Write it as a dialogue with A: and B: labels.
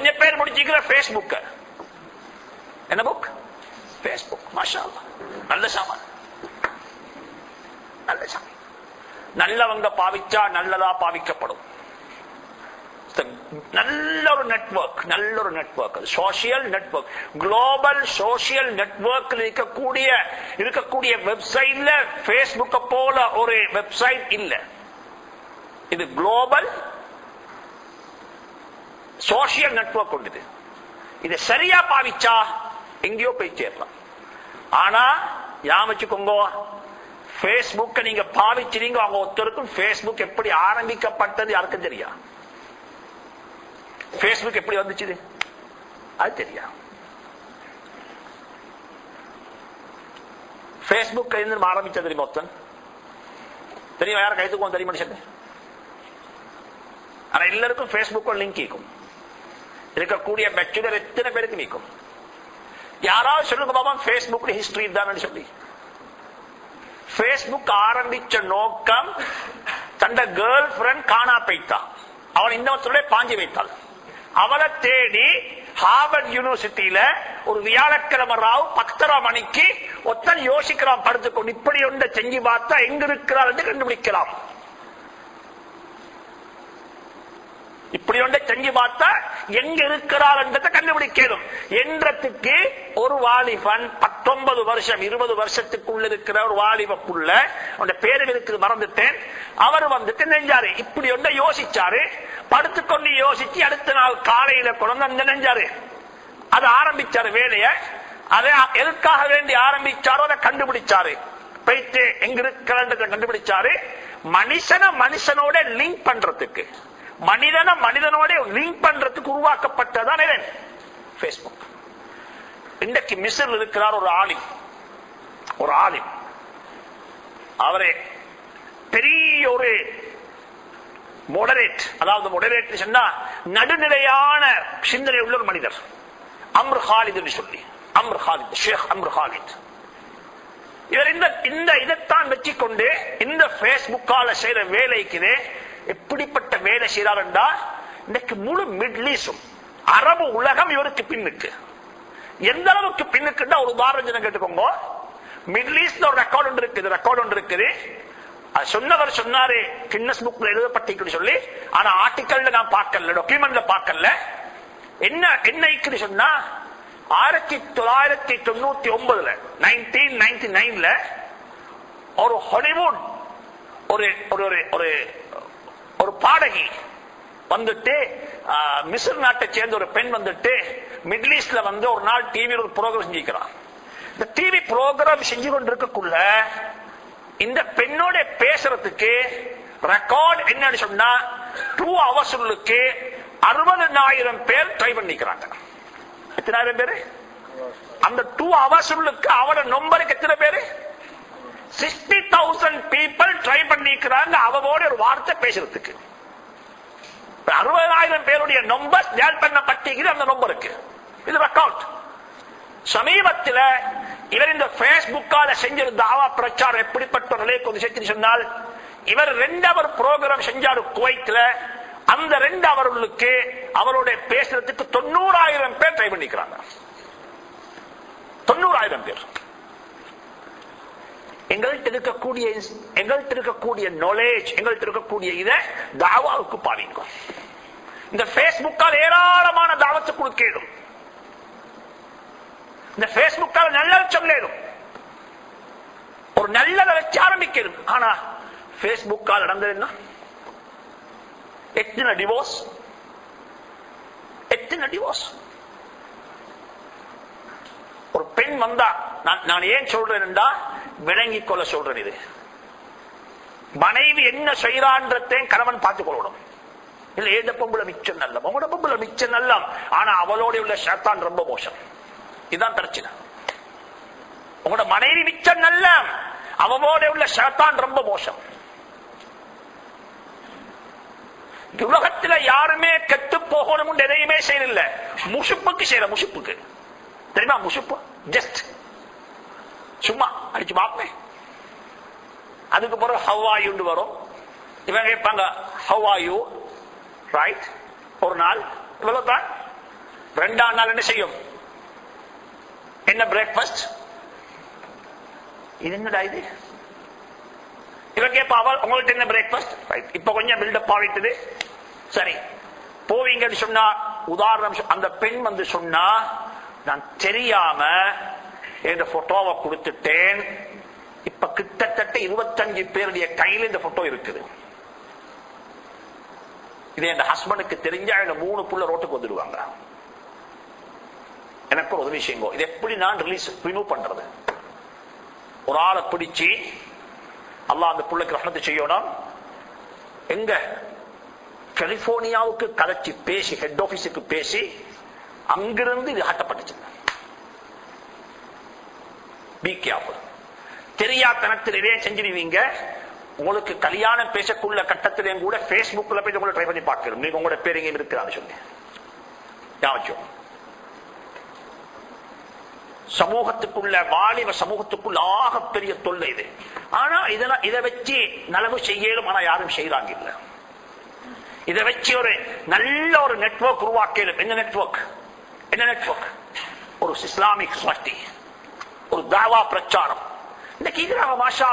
A: கொஞ்சம் பேர் முடிச்சுக்கிற பேஸ்புக் என்ன புக் பேஸ்புக் மாஷா நல்ல சாமான் நல்ல சாமான் நல்லவங்க பாவிச்சா நல்லதா பாவிக்கப்படும் நல்ல ஒரு நெட்ஒர்க் நல்ல ஒரு network social network global social network இருக்கக்கூடிய இருக்கக்கூடிய வெப்சைட்ல பேஸ்புக்க போல ஒரு வெப்சைட் இல்ல இது குளோபல் சோசியல் நெட்வொர்க் உண்டு இதை சரியா பாவிச்சா எங்கேயோ போய் சேரலாம். ஆனா யாமிச்சுக்கோங்க பேஸ்புக்க நீங்க பாவிச்சிருங்க அவங்க ஒருத்தருக்கும் பேஸ்புக் எப்படி ஆரம்பிக்கப்பட்டது யாருக்கும் தெரியா? பேஸ்புக் எப்படி வந்துச்சு அது தெரியா? பேஸ்புக் இருந்து ஆரம்பிச்சது தெரியுமா ஒருத்தன்? தெரியுமா? யாரும் கைத்துக்கும் தெரியும் மனுஷன்? ஆனா எல்லாருக்கும் பேஸ்புக்கும் லிங்க் இருக்கும். இருக்கக்கூடிய பேச்சுலர் எத்தனை பேருக்கு நீக்கும்? யாராவது சொல்லுங்க பாபா பேஸ்புக் ஹிஸ்டரி தான் சொல்லி. பேஸ்புக் ஆரம்பிச்ச நோக்கம் தந்த கேர்ள் ஃபிரண்ட் காணா போய்த்தான் அவன் இன்னொருத்தருடைய பாஞ்சி வைத்தாள். அவளை தேடி ஹார்வர்ட் யூனிவர்சிட்டியில ஒரு வியாழக்கிழமை ராவு பத்தரை மணிக்கு ஒத்தன் யோசிக்கிறான் படுத்துக்கொண்டு இப்படி ஒன்றை செஞ்சு பார்த்தா எங்க இருக்கிறார் என்று கண்டுபிடிக்கலாம். இப்படி ஒன்றை செஞ்சு பார்த்தா எங்க இருக்கிறார் என்றதை கண்டுபிடிக்கணும். என்றதுக்கு ஒரு வாலிபன் பத்தொன்பது வருஷம் இருபது வருஷத்துக்குள்ள இருக்கிற ஒரு வாலிப புள்ள அவன் பேரு இருக்கு மறந்துட்டேன். அவர் வந்துட்டு நெஞ்சாரு. இப்படி ஒன்றை யோசிச்சாரு. படுத்துக்கொண்டு யோசிச்சு அடுத்த நாள் காலையில கொண்டு அந்த நெஞ்சாரு. அது ஆரம்பிச்சாரு வேலைய. அதை எதுக்காக வேண்டி ஆரம்பிச்சாரோ அதை கண்டுபிடிச்சாரு. போயிட்டு எங்க இருக்கிற கண்டுபிடிச்சாரு. மனுஷனை மனுஷனோட லிங்க் பண்றதுக்கு. மனிதனை மனிதனோட லிங்க் பண்றதுக்கு உருவாக்கப்பட்டதான் பேஸ்புக் இன்றைக்கு மிஸ்ரில் இருக்கிறார் ஒரு ஆலிம். ஒரு ஆலிம். அவரே பெரிய ஒரு மொடரேட் அதாவது மொடரேட் சொன்னா நடுநிலையான சிந்தனை உள்ள ஒரு மனிதர். அம்ர் ஹாலித் சொல்லி. Amr Khalid Sheikh Amr Khalid. இவர் இந்த இந்த இதைத்தான் வச்சுக்கொண்டு இந்த பேஸ்புக்கால செய்யற வேலைக்குதே எப்படிப்பட்ட வேலை செய்யறார் என்றா இன்னைக்கு முழு மிட்லீஸும் அரபு உலகம் இவருக்கு பின்னுக்கு. எந்த அளவுக்கு பின்னுக்குன்னா ஒரு உதாரணம் கேட்டுக்கோங்க. மிடில் ஒரு ரெக்கார்ட் ஒன்று இருக்குது ரெக்கார்ட் ஒன்று இருக்குது. அது சொன்னவர் சொன்னாரு கின்னஸ் புக்ல எழுதப்பட்டிருக்கு சொல்லி ஆனா ஆர்டிக்கல்ல நான் பார்க்கல டாக்குமெண்ட்ல பார்க்கல. என்ன என்ன இருக்குன்னு சொன்னா ஆயிரத்தி தொள்ளாயிரத்தி தொண்ணூத்தி ஒன்பதுல நைன்டீன் நைன்டி நைன்ல ஒரு ஹாலிவுட் ஒரு ஒரு ஒரு ஒரு பாடகி வந்துட்டு ஆஹ், மிஸ்ர் நாட்டை சேர்ந்த ஒரு பெண் வந்துட்டு மிடில் ஈஸ்ட்ல வந்து ஒரு நாள் டிவியில் ஒரு ப்ரோக்ராம் செஞ்சிருக்கிறான். இந்த டிவி ப்ரோக்ராம் செஞ்சு கொண்டிருக்கக்குள்ள இந்த பெண்ணோட பேசுறதுக்கு ரெக்கார்ட் என்னன்னு சொன்னா டூ அவர்ஸ்களுக்கு அறுபதனாயிரம் பேர் ட்ரை பண்ணிக்கிறாங்க. எத்தனாயிரம் பேரு? அந்த டூ அவர்ஸ்களுக்கு அவட நம்பருக்கு எத்தனை பேரு? சிக்ஸ்டி தௌசண்ட் பீப்புள் ட்ரை பண்ணிக்கிறாங்க. அவங்களோட ஒரு வார்த்தை பேசுறதுக்கு. அறுபதாயிரம் பேருடைய நம்பர் டேல் பண்ணப்பட்டிருக்குது. அந்த நம்பருக்கு இது ரெக்கார்ட் சமீபத்தில் இவர் இந்த பேஸ்புக்கால செஞ்ச தாவா பிரச்சாரம் எப்படிப்பட்ட நிலையை கொண்டு சேர்த்து சொன்னால் இவர் ரெண்டு அவர் ப்ரோக்ராம் செஞ்சாரு குவைத்தில். அந்த ரெண்டு அவர்களுக்கு அவருடைய பேசுறதுக்கு தொண்ணூறாயிரம் பேர் ட்ரை பண்ணிக்கிறாங்க. தொண்ணூறாயிரம் பேர். எங்கள்கிட்ட இருக்கக்கூடிய எங்கள்கிட்ட இருக்கக்கூடிய நாலேஜ் எங்கள்கிட்ட இருக்கக்கூடிய இதை தாவாவுக்கு பாவிங்க இந்த பேஸ்புக்கால் ஏராளமான தாவத்தை கொடுக்கணும் இந்த பேஸ்புக்கால் நல்ல சொல்லும் ஒரு நல்லதை வச்சு ஆரம்பிக்கணும் ஆனா பேஸ்புக்கால் நடந்தது என்ன? எத்தனை டிவோர்ஸ் எத்தனை டிவோர்ஸ் ஒரு பெண் வந்தா நான் நான் ஏன் சொல்றேன்டா விளங்கிக் கொள்ள சொல்றேன் இது. மனைவி என்ன செய்யறான்றதையும் கணவன் பார்த்துக் கொள்ளணும். இல்ல ஏந்த பொம்புல மிச்சம் நல்ல உங்களோட பொம்புல மிச்சம் நல்ல ஆனா அவளோட உள்ள ஷேத்தான் ரொம்ப மோசம். இதுதான் பிரச்சனை. உங்களோட மனைவி மிச்சம் நல்ல அவளோட உள்ள ஷேத்தான் ரொம்ப மோசம். உலகத்துல யாருமே கெட்டு போகணும் எதையுமே செய்யல. முஷுப்புக்கு செய்யற முஷுப்புக்கு தெரியுமா முஷுப்பு ஜஸ்ட் சும்மா அடிச்சு பார்ப்பேன் அதுக்கு பிறகு வரும். இவங்க கேட்பாங்க ஹவ்வாயு ரைட் ஒரு நாள் இவ்வளவுதான். ரெண்டாம் நாள் என்ன செய்யும்? என்ன பிரேக்ஃபாஸ்ட் இது என்னடா இது? இவன் கேட்பா அவள் உங்கள்ட்ட என்ன பிரேக்ஃபாஸ்ட் ரைட் இப்ப கொஞ்சம் பில்டப் ஆகிட்டுது. சரி. போவீங்கன்னு சொன்னா உதாரணம் அந்த பெண் வந்து சொன்னா நான் தெரியாம என்ற போட்டோவை கொடுத்துட்டேன். இப்ப கிட்டத்தட்ட இருபத்தஞ்சு பேருடைய கையில இந்த போட்டோ இருக்குது. இது என் ஹஸ்பண்டுக்கு தெரிஞ்சா இந்த மூணு புள்ள ரோட்டுக்கு வந்துடுவாங்க. எனக்கு ஒரு உதவி செய்யுங்க. இது எப்படி நான் ரிலீஸ் ரிமூவ் பண்றது? ஒரு ஆளை பிடிச்சு அல்லாஹ் அந்த புள்ளைக்கு ரஹமத்து செய்யணும். எங்க? கலிபோர்னியாவுக்கு கலைச்சு பேசி ஹெட் ஆபீஸுக்கு பேசி அங்கிருந்து இது ஹட்டப்பட்டுச்சு பி கேர்ஃபுல் தெரியாத்தனத்தில் இதே செஞ்சிருவீங்க? உங்களுக்கு கல்யாணம் பேசக்குள்ள கட்டத்திலையும் கூட பேஸ்புக்ல போய் உங்களை ட்ரை பண்ணி பார்க்கணும். நீங்க உங்களோட பேர் எங்கேயும் இருக்கிறான்னு சொல்லி. ஞாபகம் சமூகத்துக்குள்ள வாலிப சமூகத்துக்குள்ள ஆகப்பெரிய தொல்லை இது. ஆனா இதெல்லாம் இதை வச்சு நலவு செய்யலும் ஆனா யாரும் செய்யறாங்க இல்ல இதை வச்சு ஒரு நல்ல ஒரு நெட்வொர்க் உருவாக்கலும் என்ன நெட்வொர்க் என்ன நெட்வொர்க் ஒரு இஸ்லாமிக் சொசைட்டி ஒரு தாவா பிரச்சாரம். இன்னைக்கு இதுல மாஷா